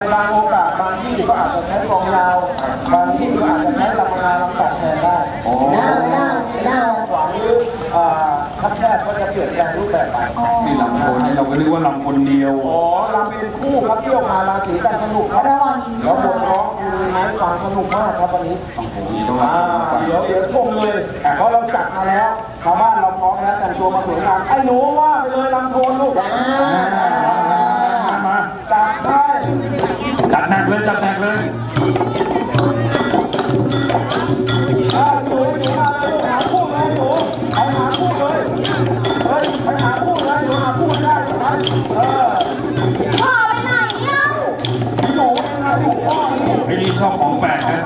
บางโอกาสบางที่ก็อาจจะใช้กองยาว บางที่ก็อาจจะใช้ลำงาลำตัดแทนได้โอ้าหน้าหน้วขวางหรือทับแคบก็จะเปลี่ยนแปลงรูปแบบไปนี่ลำคนนี่เราก็นึกว่าลำคนเดียว อ๋อลำเป็นคู่ครับเที่ยวมาราศีกันสนุกครับแล้วบทร้องคือท้าความสนุกมากครับวันนี้โอ้โหต้องเดี๋ยวเดี๋ยวชมเลยเพราะเราจัดมาแล้วชาวบ้านเราพร้อมแล้วแต่งตัวมาสวยงามไอ้หนูว่าไปเลยลำโทนลูกมาจัดได้ หนักเลยจับหนักเลยไอ้นี่ชอบของแปลกนะ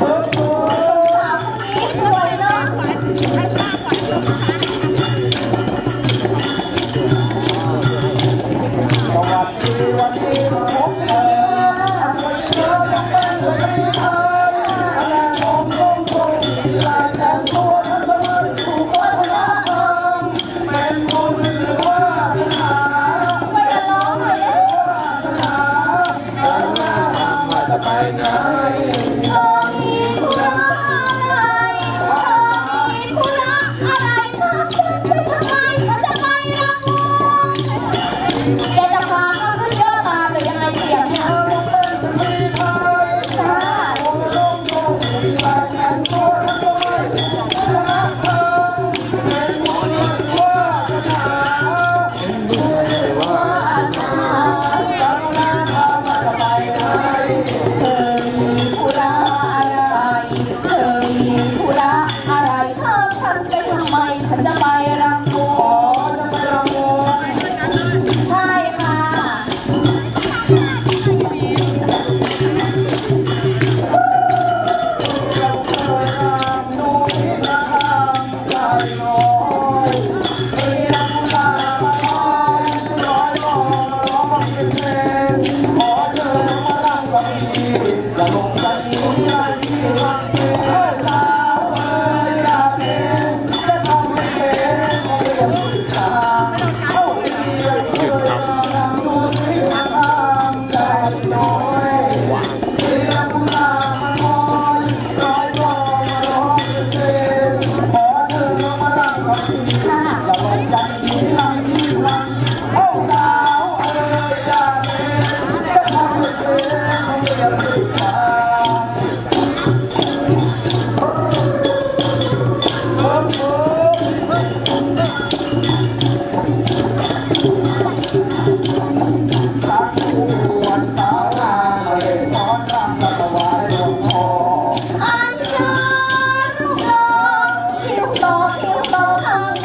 Música Bao 看